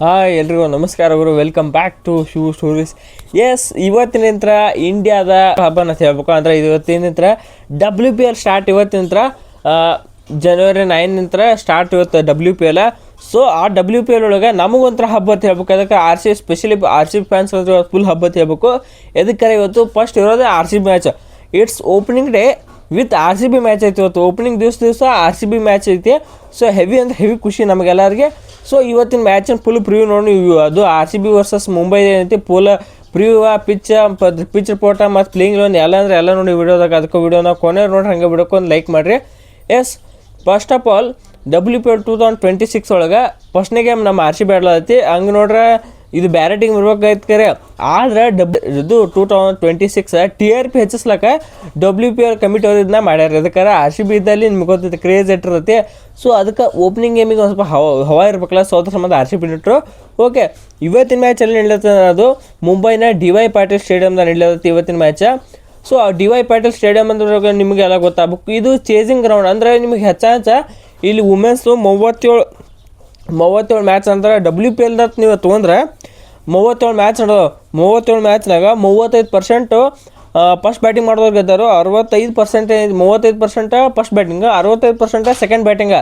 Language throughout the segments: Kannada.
ಹಾಯ್ ಎಲ್ರಿಗೂ ನಮಸ್ಕಾರ ಗುರು. Welcome back to shoe stories S ಇವತ್ತಿನ ಇಂಡಿಯಾದ ಹಬ್ಬ ಅಂತ ಹೇಳ್ಬೇಕು ಅಂದರೆ ಇವತ್ತಿನ ನಂತರ ಡಬ್ಲ್ಯೂ ಪಿ ಎಲ್ ಸ್ಟಾರ್ಟ್ ಇವತ್ತಿನ ಜನವರಿ ನೈನ್ ನಂತರ ಸ್ಟಾರ್ಟ್ ಇವತ್ತು ಡಬ್ಲ್ಯೂ ಪಿ ಎಲ್ ಸೊ ಆ ಡಬ್ಲ್ಯೂ ಪಿ ಎಲ್ ಒಳಗೆ ನಮಗೊಂಥರ ಹಬ್ಬ ಅಂತ ಹೇಳ್ಬೇಕು. ಅದಕ್ಕೆ R C specially R C fans full ಹಬ್ಬ ಅಂತ ಹೇಳ್ಬೇಕು. ಎದಕ್ಕೆ ಇವತ್ತು ಫಸ್ಟ್ ಇರೋದೇ R C match it's opening day with R C B match ಐತಿ ಇವತ್ತು. ಓಪನಿಂಗ್ ದಿವಸ ದಿವಸ ಆರ್ ಸಿ ಬಿ ಮ್ಯಾಚ್ ಐತಿ. ಸೊ ಹೆವಿ ಅಂತ ಹೆವಿ ಖುಷಿ ನಮಗೆಲ್ಲರಿಗೆ. ಸೊ ಇವತ್ತಿನ ಮ್ಯಾಚನ್ನು ಫುಲ್ ಪ್ರಿವ್ಯೂ ನೋಡಿ ಅದು R C B versus Mumbai ಏನೈತಿ ಪೋಲ ಪ್ರಿವ್ಯೂ ಪಿಚ್ಚ ಪಿಚ್ ರಿಪೋರ್ಟ ಮತ್ತು ಪ್ಲೇಯಿಂಗ್ ಲೋನ್ ಎಲ್ಲ ಅಂದ್ರೆ ಎಲ್ಲ ನೋಡಿ ವಿಡಿಯೋದಾಗ ಅದಕ್ಕೆ ವಿಡಿಯೋನ ಕೊನೆ ನೋಡಿ ಹಂಗೆ ಒಂದು ಲೈಕ್ ಮಾಡಿರಿ. As first of all W P L two thousand twenty six ಒಳಗೆ ಫಸ್ಟ್ನೇ ಗೇಮ್ ನಮ್ಮ ಆರ್ ಸಿ ಬಿ ಆಡ್ಲತ್ತೈತಿ ಹಂಗೆ ನೋಡ್ರೆ ಇದು ಬ್ಯಾರೆ ಟೀಮ್ ಇರ್ಬೇಕಾಯ್ತು ಕರೆ. ಆದ್ರೆ ಡಬ್ ಇದು two thousand twenty six T R P ಹೆಚ್ಚಿಸ್ಲಕ್ಕ W P R committee ಅವ್ರು ಇದನ್ನ ಮಾಡ್ಯಾರ ಅದಕ್ಕೆ ಆರ್ ಸಿ ಬಿ ಇದ್ದಲ್ಲಿ ನಿಮ್ಗೆ ಗೊತ್ತೈತೆ ಕ್ರೇಜ್ ಇಟ್ಟಿರ್ತೈತಿ ಸೊ ಅದಕ್ಕೆ ಓಪನಿಂಗ್ ಗೇಮಿಗೆ ಒಂದು ಸ್ವಲ್ಪ ಹವ, ಹವಾ ಇರ್ಬೇಕಲ್ಲ ಸೋತ ಸಂಬಂಧ ಆರ್ ಸಿ ಬಿ ಓಕೆ ಇವತ್ತಿನ ಮ್ಯಾಚ್ ಅಲ್ಲಿ ನಡೆಯುತ್ತೆ ಅದು ಮುಂಬೈನ ಡಿ ವೈ ಪಾಟೀಲ್ ಸ್ಟೇಡಿಯಮ್ದಾಗ ನಡೆಯುತ್ತೆ ಇವತ್ತಿನ ಮ್ಯಾಚ ಸೊ ಆ ಡಿ ವೈ ಪಾಟೀಲ್ ಸ್ಟೇಡಿಯಮ್ ಅಂದ್ರೆ ನಿಮಗೆಲ್ಲ ಗೊತ್ತಾಗಬೇಕು. ಇದು ಚೇಸಿಂಗ್ ಗ್ರೌಂಡ್ ಅಂದರೆ ನಿಮಗೆ ಹೆಚ್ಚ ಹೆಚ್ಚ ಇಲ್ಲಿ ವುಮೆನ್ಸು ಮೂವತ್ತೇಳು ಮೂವತ್ತೇಳು ಮ್ಯಾಚ್ ಅಂದ್ರೆ ಡಬ್ಲ್ಯೂ ಪಿ ಎಲ್ದ ನೀವು ತೊಗೊಂಡ್ರೆ ಮೂವತ್ತೇಳು ಮ್ಯಾಚ್ ನಡೆದವು ಮೂವತ್ತೇಳು ಮ್ಯಾಚ್ನಾಗ ಮೂವತ್ತೈದು ಪರ್ಸೆಂಟು ಫಸ್ಟ್ ಬ್ಯಾಟಿಂಗ್ ಮಾಡೋರು ಗೆದ್ದರು ಅರವತ್ತೈದು ಪರ್ಸೆಂಟೇಜ್ ಮೂವತ್ತೈದು ಪರ್ಸೆಂಟ ಫಸ್ಟ್ ಬ್ಯಾಟಿಂಗ್ ಅರವತ್ತೈದು ಪರ್ಸೆಂಟ ಸೆಕೆಂಡ್ ಬ್ಯಾಟಿಂಗ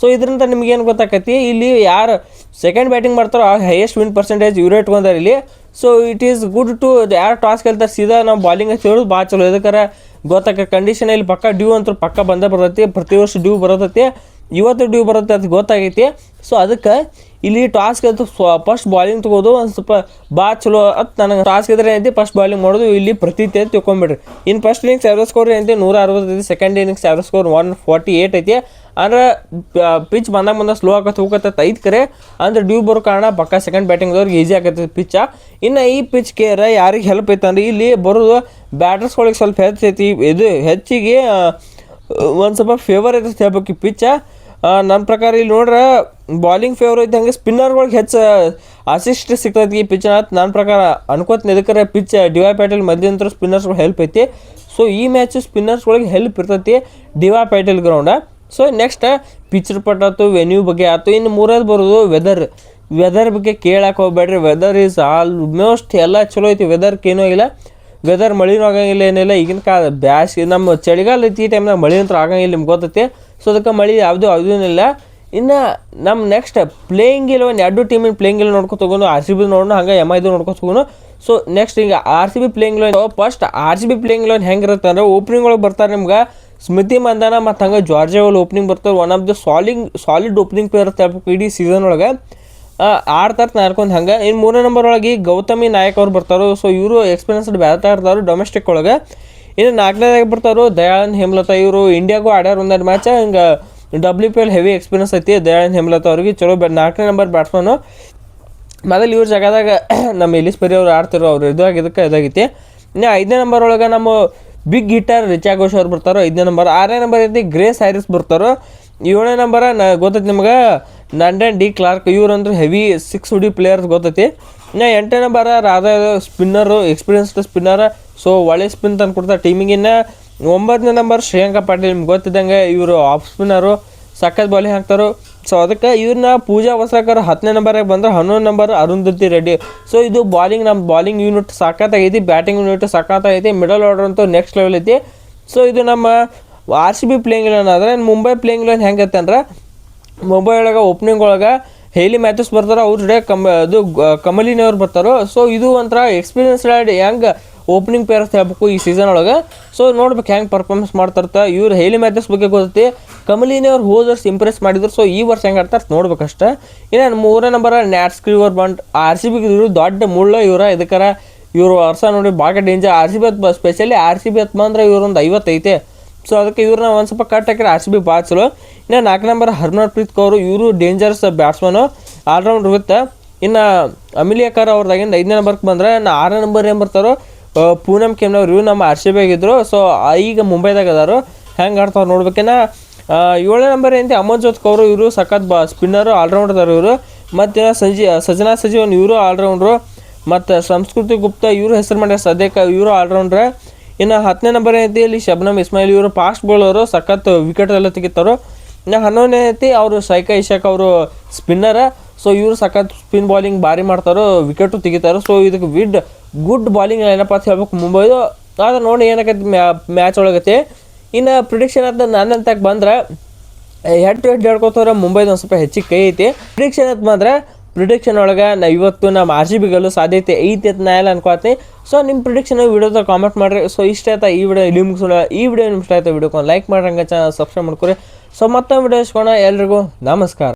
ಸೊ ಇದರಿಂದ ನಿಮ್ಗೇನು ಗೊತ್ತಾಕತಿ? ಇಲ್ಲಿ ಯಾರು ಸೆಕೆಂಡ್ ಬ್ಯಾಟಿಂಗ್ ಮಾಡ್ತಾರೋ ಆ ಹೈಯೆಸ್ಟ್ ವಿನ್ ಪರ್ಸೆಂಟೇಜ್ ಇವರೇ ಇಟ್ಕೊಂಡಾರೆ ಇಲ್ಲಿ. So it is good to ಯಾರು ಟಾಸ್ ಗೆಲ್ತಾರೆ ಸೀದಾ ನಾವು ಬಾಲಿಂಗ್ ಹೇಳೋದು ಭಾಳ ಚಲೋ. ಇದಕ್ಕಾರ ಗೊತ್ತಾಕ ಕಂಡೀಷನ್ ಇಲ್ಲಿ. ಪಕ್ಕ ಡ್ಯೂ ಅಂತೂ ಪಕ್ಕ ಬಂದೇ ಬರ್ತೈತಿ. ಪ್ರತಿ ವರ್ಷ ಡ್ಯೂ ಬರತೈತಿ. ಇವತ್ತು ಡ್ಯೂ ಬರುತ್ತೆ ಅದು ಗೊತ್ತಾಗೈತಿ. ಸೊ ಅದಕ್ಕೆ ಇಲ್ಲಿ ಟಾಸ್ ಗೆದ್ದು ಫಸ್ಟ್ ಬಾಲಿಂಗ್ ತಗೋದು, ಒಂದು ಸ್ವಲ್ಪ ಭಾಳ ಚಲೋ ಅಂತ ನನಗೆ ಟಾಸ್ ಇದ್ರೆ ಏನೈತಿ ಫಸ್ಟ್ ಬಾಲಿಂಗ್ ಮಾಡೋದು, ಇಲ್ಲಿ ಪ್ರತಿ ಅಂತ ತಿಳ್ಕೊಂಬಿಡ್ರಿ. ಇನ್ನು ಫಸ್ಟ್ ಇನ್ನಿಂಗ್ಸ್ ಎರಡು ಸ್ಕೋರ್ ಏನೈತಿ, ನೂರ ಅರವತ್ತೈತಿ ಸೆಕೆಂಡ್ ಇನ್ನಿಂಗ್ಸ್ ಎರಡು ಸ್ಕೋರ್ ಒನ್ ಫಾರ್ಟಿ ಏಯ್ಟ್ ಐತಿ. ಅಂದ್ರೆ ಪಿಚ್ ಬಂದಾಗ ಬಂದಾಗ ಸ್ಲೋ ಆಗತ್ತೆ, ಹೋಗತ್ತೆ, ಐದು ಕರೆ. ಅಂದ್ರೆ ಡ್ಯೂ ಬರೋ ಕಾರಣ ಪಕ್ಕ ಸೆಕೆಂಡ್ ಬ್ಯಾಟಿಂಗ್ದವ್ರಿಗೆ ಈಸಿ ಆಗತ್ತೆ ಪಿಚ್ಚ ಇನ್ನು ಈ ಪಿಚ್ ಕೇರ ಯಾರಿಗೆ ಹೆಲ್ಪ್ ಐತಂದ್ರೆ ಇಲ್ಲಿ ಬರೋದು ಬ್ಯಾಟರ್ಸ್ಗಳಿಗೆ ಸ್ವಲ್ಪ ಹೆಚ್ಚೈತಿ ಇದು ಹೆಚ್ಚಿಗೆ ಒಂದು ಸ್ವಲ್ಪ ಫೇವರ್ ಐತೆ ಹೇಳ್ಬೇಕು ಈ ಪಿಚ್ಚ ನನ್ನ ಪ್ರಕಾರ ಇಲ್ಲಿ ನೋಡ್ರೆ ಬಾಲಿಂಗ್ ಫೇವರ್ ಇದ್ದಂಗೆ ಸ್ಪಿನ್ನರ್ಗಳಿಗೆ ಹೆಚ್ಚು ಅಸಿಸ್ಟ್ ಸಿಗ್ತೈತಿ ಈ ಪಿಚ್ ಅಂತ ನನ್ನ ಪ್ರಕಾರ. ಅನ್ಕೋತೀನಿ ಇದಕ್ಕೆ ಪಿಚ್ ಡಿ ವೈ ಪ್ಯಾಟೇಲ್ ಮಧ್ಯಂತರ ಸ್ಪಿನ್ನರ್ಸ್ಗಳು ಹೆಲ್ಪ್ ಐತಿ. ಸೊ ಈ ಮ್ಯಾಚ್ ಸ್ಪಿನ್ನರ್ಸ್ಗಳಿಗೆ ಹೆಲ್ಪ್ ಇರ್ತೈತಿ D Y Patil ground so next pitch report ಆಯ್ತು ವೆನ್ಯೂ ಬಗ್ಗೆ ಆಯ್ತು, ಇನ್ನು ಮೂರದು ಬರೋದು ವೆದರ್ ವೆದರ್ ಬಗ್ಗೆ ಕೇಳಕ್ಕೆ ಹೋಗ್ಬೇಡ್ರಿ ವೆದರ್ ಈಸ್ ಆಲ್ಮೋಸ್ಟ್ ಎಲ್ಲ ಚಲೋ ಐತಿ ವೆದರ್ಗೆ ಏನೂ ಇಲ್ಲ. ವೆದರ್ ಮಳಿನೂ ಆಗಂಗಿಲ್ಲ, ಏನಿಲ್ಲ, ಈಗಿನ ಕಾಲ ಬ್ಯಾಸ್ಗೆ, ನಮ್ಮ ಚಳಿಗಾಲ ಐತಿ, ಈ ಟೈಮ್ನಾಗ ಮಳೆ ಅಂತೂ ಆಗಂಗಿಲ್ಲ, ನಿಮ್ಗೆ ಗೊತ್ತೈತಿ. ಸೊ ಅದಕ್ಕೆ ಮಳಿ ಯಾವುದೂ ಅದೂನಿಲ್ಲ ಇನ್ನು ನಮ್ಮ ನೆಕ್ಸ್ಟ್ ಪ್ಲೇಯಿಂಗ್ ಇಲೆವನ್ ಎರಡು ಟೀಮಿನ ಪ್ಲೇಯಿಂಗ್ ಇಲ್ಲ ನೋಡ್ಕೊತ ತಗೊಂಡು ಆರ್ ಸಿ ಬಿ ನೋಡೋಣ ಹಂಗೆ ಎಂ ಐದು ನೋಡ್ಕೊ ತಗೊಂಡು. ಸೊ ನೆಕ್ಸ್ಟ್ ಈಗ R C B playing lone first R C B playing lone ಹೆಂಗಿರುತ್ತೆ ಅಂದರೆ ಓಪನಿಂಗ್ ಒಳಗೆ ಬರ್ತಾರೆ ನಿಮ್ಗೆ ಸ್ಮೃತಿ ಮಂದಾನ ಮತ್ತು ಹಂಗೆ ಜಾರ್ಜೆ ಒಳಗೆ ಓಪನಿಂಗ್ ಬರ್ತಾರೆ. One of the ಸಾಲಿಂಗ್ solid opening player ಅಂತ ಹೇಳ್ಬೇಕು ಇಡೀ ಸೀಸನ್ ಒಳಗೆ. ಆಡ್ತಾರೆ ನಾರ್ಕೊಂಡು ಹಂಗೆ. ಇನ್ನು ಮೂರನೇ ನಂಬರ್ ಒಳಗೆ ಗೌತಮಿ ನಾಯಕ್ ಅವ್ರು ಬರ್ತಾರೋ. ಸೊ ಇವರು ಎಕ್ಸ್ಪೀರಿಯನ್ಸ್ಡ್ ಬ್ಯಾಟರ್ ಇರ್ತಾರೋ ಡೊಮೆಸ್ಟಿಕ್ ಒಳಗೆ. ಇನ್ನು ನಾಲ್ಕನೇದಾಗ ಬರ್ತಾರು ದಯಾಳನ್, ಹೇಮಲತಾ ಇವರು ಇಂಡಿಯಾಗೂ ಆಡ್ಯಾರ ಒಂದೆರಡು ಮ್ಯಾಚ ಹಿಂಗೆ W P L heavy experience ಐತಿ. ದಯಾಳನ್, ಹೇಮಲತಾ ಅವ್ರಿಗೆ ಚಲೋ ಬ್ಯಾ ನಾಲ್ಕನೇ ನಂಬರ್ ಬ್ಯಾಟ್ಸ್ಮನ್ನು ಮೊದಲು ಇವ್ರ ಜಾಗದಾಗ ನಮ್ಮ ಎಲಿಸ್ ಪರಿ ಅವ್ರು ಆಡ್ತಿರೋ ಅವ್ರು ಇದಾಗ ಇದಕ್ಕೆ ಇದಾಗೈತಿ. ಇನ್ನು ಐದನೇ ನಂಬರ್ ಒಳಗೆ ನಮ್ಮ ಬಿಗ್ ಗಿಟಾರ್ ರಿಚಾ ಘೋಷ್ ಅವ್ರು ಬರ್ತಾರೋ ಐದನೇ ನಂಬರ್ ಆರನೇ ನಂಬರ್ ಐತಿ ಗ್ರೇಸ್ ಹ್ಯಾರಿಸ್ ಬರ್ತಾರೋ. ಏಳನೇ ನಂಬರ ನ ಗೊತ್ತೈತಿ ನಿಮ್ಗೆ? Nadine de Klerk. ಇವ್ರಂದ್ರೆ heavy six ಹುಡಿ ಪ್ಲೇಯರ್ಸ್ ಗೊತ್ತೈತಿ. ಇನ್ನು ಎಂಟನೇ number Radha spinner experienced spinner so ಒಳ್ಳೆ ಸ್ಪಿನ್ ತಂದು ಕೊಡ್ತಾರೆ ಟೀಮಿಗಿನ್ನ ಒಂಬತ್ತನೇ ನಂಬರ್ ಶ್ರೇಯಾಂಕ ಪಾಟೀಲ್, ನಿಮ್ಗೆ ಗೊತ್ತಿದ್ದಂಗೆ ಇವರು ಆಫ್ ಸ್ಪಿನ್ನರು ಸಖತ್ ಬಾಲಿಂಗ್ ಹಾಕ್ತಾರೆ. ಸೊ ಅದಕ್ಕೆ ಇವ್ರನ್ನ ಪೂಜಾ ಹೊಸಕರ್ ಹತ್ತನೇ ನಂಬರಾಗಿ ಬಂದ್ರೆ ಹನ್ನೊಂದು ನಂಬರ್ ಅರುಂಧತಿ ರೆಡ್ಡಿ. ಸೊ ಇದು ಬಾಲಿಂಗ್ ನಮ್ಮ ಬಾಲಿಂಗ್ ಯೂನಿಟ್ ಸಖತ್ತಾಗೈತಿ ಬ್ಯಾಟಿಂಗ್ ಯೂನಿಟ್ ಸಖತ್ತಾಗೈತಿ ಮಿಡಲ್ ಆರ್ಡರ್ ಅಂತೂ ನೆಕ್ಸ್ಟ್ ಲೆವೆಲ್ ಐತಿ. ಸೊ ಇದು ನಮ್ಮ R C B playing line ಆದರೆ, ಮುಂಬೈ ಪ್ಲೇಯಿಂಗ್ ಲೈನ್ ಹೆಂಗೈತೆ ಅಂದ್ರೆ, ಮುಂಬೈ ಒಳಗೆ ಓಪನಿಂಗ್ ಒಳಗೆ ಹೇಲಿ ಮ್ಯಾಥ್ಯೂಸ್ ಬರ್ತಾರೋ, ಅವ್ರ ಜೊತೆ ಕಮ್, ಅದು ಕಮಲಿನವ್ರು ಬರ್ತಾರೋ ಸೊ ಇದು ಒಂಥರ ಎಕ್ಸ್ಪೀರಿಯನ್ಸ್ ಹೆಂಗೆ ಓಪನಿಂಗ್ ಪ್ಲೇಯರ್ ಅಂತ ಹೇಳ್ಬೇಕು ಈ ಸೀಸನ್ ಒಳಗೆ. ಸೊ ನೋಡ್ಬೇಕು ಹೆಂಗೆ ಪರ್ಫಾರ್ಮೆನ್ಸ್ ಮಾಡ್ತಾರತ್ತ. ಇವ್ರು ಹೇಲಿ ಮ್ಯಾಥ್ಯೂಸ್ ಬಗ್ಗೆ ಗೊತ್ತೈತಿ. ಕಮಲಿನಿ ಅವ್ರು ಇಂಪ್ರೆಸ್ ಮಾಡಿದ್ರು ಸೊ ಈ ವರ್ಷ ಹೆಂಗೆ ಆಡ್ತಾರೆ ನೋಡ್ಬೇಕಷ್ಟೇ ಇನ್ನು ಮೂರನೇ number Nat Sciver Brunt R C B ಇವರು ದೊಡ್ಡ ಮುಳ್ಳ ಇವರ, ಇದಕ್ಕಾರ ಇವರು ವರ್ಷ ನೋಡಿ ಭಾಳ danger R C B specially R C B ಹತ್ತು ಬಂದ್ರೆ ಇವ್ರೊಂದು ಐವತ್ತೈತೆ. ಸೊ ಅದಕ್ಕೆ ಇವ್ರನ್ನ ಒಂದು ಸ್ವಲ್ಪ ಕಟ್ ಹಾಕಿದ್ರೆ ಆರ್ ಸಿ ಬಿ ಭಾಳ ಚಲೋ. ಇನ್ನು ನಾಲ್ಕು ನಂಬರ್ ಹರ್ಮನ್ ಪ್ರೀತ್ ಕೌರ್, ಇವರು ಡೇಂಜರ್ಸ್ ಬ್ಯಾಟ್ಸ್ಮನು ಆಲ್ರೌಂಡ್ ಇರುತ್ತೆ ಇನ್ನು ಅಮಿಲಿಯಾಕರ್ ಅವ್ರದಾಗಿಂದ ಐದನೇ ನಂಬರ್ಗೆ ಬಂದ್ರೆ ನಾ ಆರನೇ ನಂಬರ್ ಏನು ಬರ್ತಾರೋ ಪೂನಮ್ ಕೆಮ್ನವ್ರು, ಇವ್ರು ನಮ್ಮ ಆರ್ ಸಿ ಬಿ ಆಗಿದ್ದರು ಸೊ ಈಗ ಮುಂಬೈದಾಗ ಅದಾರು. ಹೆಂಗೆ ಆಡ್ತಾವ್ರು ನೋಡ್ಬೇಕೇನ ಏಳನೇ ನಂಬರ್ ಏನಂತೆ ಅಮನ್ಜೋತ್ ಕೌರು, ಇವರು ಸಖತ್ ಬಾ ಸ್ಪಿನ್ನರು ಆಲ್ರೌಂಡ್ ಅದಾರ ಇವರು. ಮತ್ತು ಸಂಜಿ ಸಜನಾ ಸಜೀವನ್, ಇವರು ಆಲ್ರೌಂಡ್ರು ಮತ್ತು ಸಂಸ್ಕೃತಿ ಗುಪ್ತಾ, ಇವರು ಹೆಸರು ಮಾಡ್ಯಾರ ಸದ್ಯಕ್ಕೆ ಇವರು ಆಲ್ರೌಂಡ್ರೆ ಇನ್ನು ಹತ್ತನೇ ನಂಬರ್ ಐತಿ ಇಲ್ಲಿ ಶಬ್ನಮ್ ಇಸ್ಮಾಯಿಲ್ ಇವರು ಫಾಸ್ಟ್ ಬೌಲರು ಸಖತ್ ವಿಕೆಟ್ ಎಲ್ಲ ತೆಗಿತಾರೋ. ಇನ್ನು ಹನ್ನೊಂದನೇ ಐತಿ ಅವರು ಸೈಕಾ ಇಶಾಕ್ ಅವರು ಸ್ಪಿನ್ನರ ಸೊ ಇವರು ಸಖತ್ ಸ್ಪಿನ್ ಬಾಲಿಂಗ್ ಭಾರಿ ಮಾಡ್ತಾರೋ ವಿಕೆಟು ತೆಗಿತಾರೋ. ಸೊ ಇದಕ್ಕೆ ವಿಡ್ ಗುಡ್ ಬಾಲಿಂಗ್ ಏನಪ್ಪ ಅಂತ ಹೇಳ್ಬೇಕು ಮುಂಬೈದು ಆದ್ರೆ ನೋಡಿ ಏನಾಗೈತಿ ಮ್ಯಾಚ್ ಒಳಗೈತಿ. ಇನ್ನು ಪ್ರಿಡಿಕ್ಷನ್ ಅಂತ ನನ್ನಂತಕ್ಕೆ ಬಂದ್ರೆ ಹೆಡ್ ಟು ಹೆಡ್ ಹೇಳ್ಕೊತವ್ರೆ ಮುಂಬೈದು ಒಂದು ಸ್ವಲ್ಪ ಹೆಚ್ಚಿಗೆ ಕೈ ಐತಿ. ಪ್ರಿಡಿಕ್ಷನ್ ಅಂತ ಬಂದ್ರೆ ಪ್ರಿಡಿಕ್ಷನ್ ಒಳಗೆ ನಾ ಇವತ್ತು ನಮ್ಮ ಆರ್ ಜಿ ಬಿಗಲ್ಲೂ ಸಾಧ್ಯತೆ ಐತಿ ಅಂತ ನಾ ಎಲ್ಲ ಅನ್ಕೋತೀನಿ ಸೊ ನಿಮ್ಮ ಪ್ರಿಡಿಕ್ಷನ್ ವಿಡಿಯೋದಾಗ ಕಾಮೆಂಟ್ ಮಾಡಿರಿ. ಸೊ ಇಷ್ಟ ಆಯ್ತಾ ಈ ವಿಡಿಯೋ? ಇಲ್ಲಿ ಮುಗಿಸೋಣ ಈ ವಿಡಿಯೋ ನಿಮ್ಗೆ ಇಷ್ಟ ಆಯ್ತಾ ವಿಡಿಯೋಕ್ಕೆ ಲೈಕ್ ಮಾಡ್ರಂಗೆ ಚಾನಲ್ ಸಬ್ಸ್ಕ್ರೈಬ್ ಮಾಡ್ಕೊರಿ. ಸೊ ಮತ್ತೊಂದು ವಿಡಿಯೋ ಇಸ್ಕೋಣ ಎಲ್ರಿಗೂ ನಮಸ್ಕಾರ.